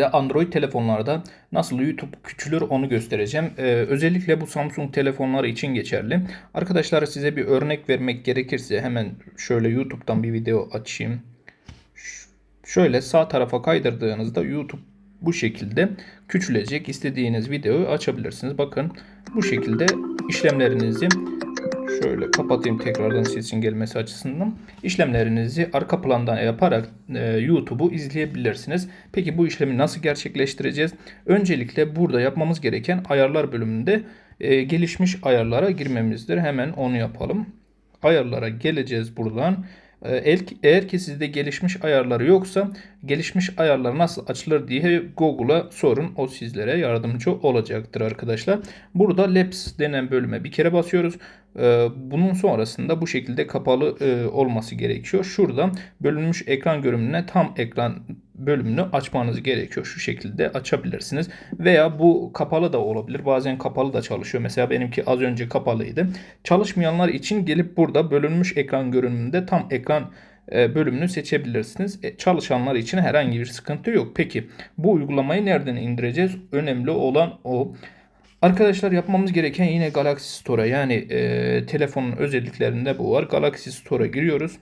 Android telefonlarda nasıl YouTube küçülür onu göstereceğim. Ee, özellikle bu Samsung telefonları için geçerli. Arkadaşlar size bir örnek vermek gerekirse hemen şöyle YouTube'dan bir video açayım. Şöyle sağ tarafa kaydırdığınızda YouTube bu şekilde küçülecek. İstediğiniz videoyu açabilirsiniz. Bakın bu şekilde işlemlerinizi Şöyle kapatayım tekrardan sesin gelmesi açısından. İşlemlerinizi arka plandan yaparak e, YouTube'u izleyebilirsiniz. Peki bu işlemi nasıl gerçekleştireceğiz? Öncelikle burada yapmamız gereken ayarlar bölümünde e, gelişmiş ayarlara girmemizdir. Hemen onu yapalım. Ayarlara geleceğiz buradan. E, el- Eğer ki sizde gelişmiş ayarları yoksa gelişmiş ayarlar nasıl açılır diye Google'a sorun. O sizlere yardımcı olacaktır arkadaşlar. Burada Labs denen bölüme bir kere basıyoruz. E, Bunun sonrasında bu şekilde kapalı e, olması gerekiyor. Şuradan bölünmüş ekran görünümüne tam ekran bölümünü açmanız gerekiyor. Şu şekilde açabilirsiniz. Veya bu kapalı da olabilir. Bazen kapalı da çalışıyor. Mesela benimki az önce kapalıydı. Çalışmayanlar için gelip burada bölünmüş ekran görünümünde tam ekran e, bölümünü seçebilirsiniz. E, Çalışanlar için herhangi bir sıkıntı yok. Peki bu uygulamayı nereden indireceğiz? Önemli olan o. Arkadaşlar yapmamız gereken yine Galaxy Store'a yani e, telefonun özelliklerinde bu var. Galaxy Store'a giriyoruz.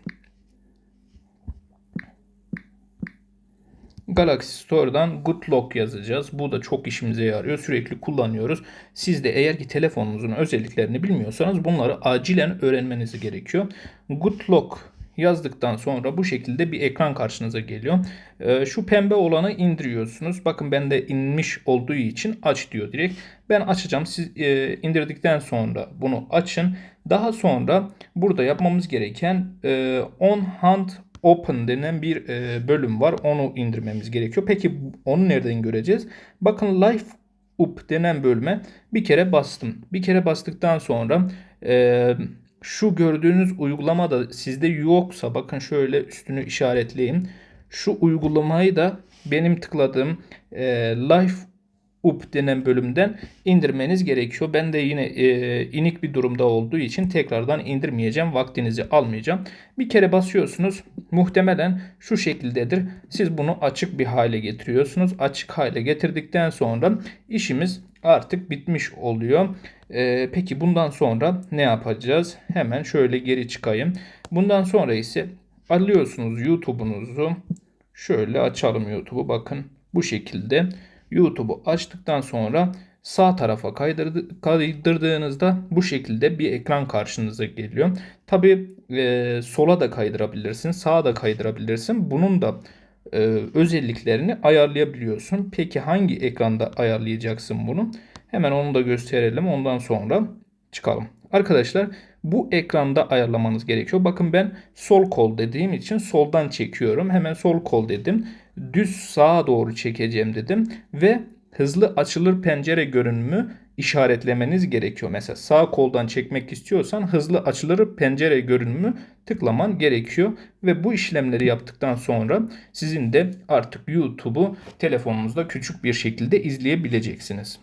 Galaxy Store'dan Good Lock yazacağız. Bu da çok işimize yarıyor. Sürekli kullanıyoruz. Siz de eğer ki telefonunuzun özelliklerini bilmiyorsanız bunları acilen öğrenmeniz gerekiyor. Good Lock yazdıktan sonra bu şekilde bir ekran karşınıza geliyor. Ee, şu pembe olanı indiriyorsunuz. Bakın bende inmiş olduğu için aç diyor direkt. Ben açacağım. Siz e, indirdikten sonra bunu açın. Daha sonra burada yapmamız gereken e, on hand Open denen bir e, bölüm var. Onu indirmemiz gerekiyor. Peki onu nereden göreceğiz? Bakın Life Up denen bölüme bir kere bastım. Bir kere bastıktan sonra e, şu gördüğünüz uygulama da sizde yoksa bakın şöyle üstünü işaretleyeyim. Şu uygulamayı da benim tıkladığım e, Life up denen bölümden indirmeniz gerekiyor. Ben de yine e, inik bir durumda olduğu için tekrardan indirmeyeceğim. Vaktinizi almayacağım. Bir kere basıyorsunuz. Muhtemelen şu şekildedir. Siz bunu açık bir hale getiriyorsunuz. Açık hale getirdikten sonra işimiz artık bitmiş oluyor. E, peki bundan sonra ne yapacağız? Hemen şöyle geri çıkayım. Bundan sonra ise alıyorsunuz YouTube'unuzu. Şöyle açalım YouTube'u. Bakın bu şekilde. YouTube'u açtıktan sonra sağ tarafa kaydırdı, kaydırdığınızda bu şekilde bir ekran karşınıza geliyor. Tabi sola da kaydırabilirsin, sağa da kaydırabilirsin. Bunun da e, özelliklerini ayarlayabiliyorsun. Peki hangi ekranda ayarlayacaksın bunu? Hemen onu da gösterelim. Ondan sonra çıkalım. Arkadaşlar bu ekranda ayarlamanız gerekiyor. Bakın ben sol kol dediğim için soldan çekiyorum. Hemen sol kol dedim. Düz sağa doğru çekeceğim dedim. Ve hızlı açılır pencere görünümü işaretlemeniz gerekiyor. Mesela sağ koldan çekmek istiyorsan hızlı açılır pencere görünümü tıklaman gerekiyor. Ve bu işlemleri yaptıktan sonra sizin de artık YouTube'u telefonunuzda küçük bir şekilde izleyebileceksiniz.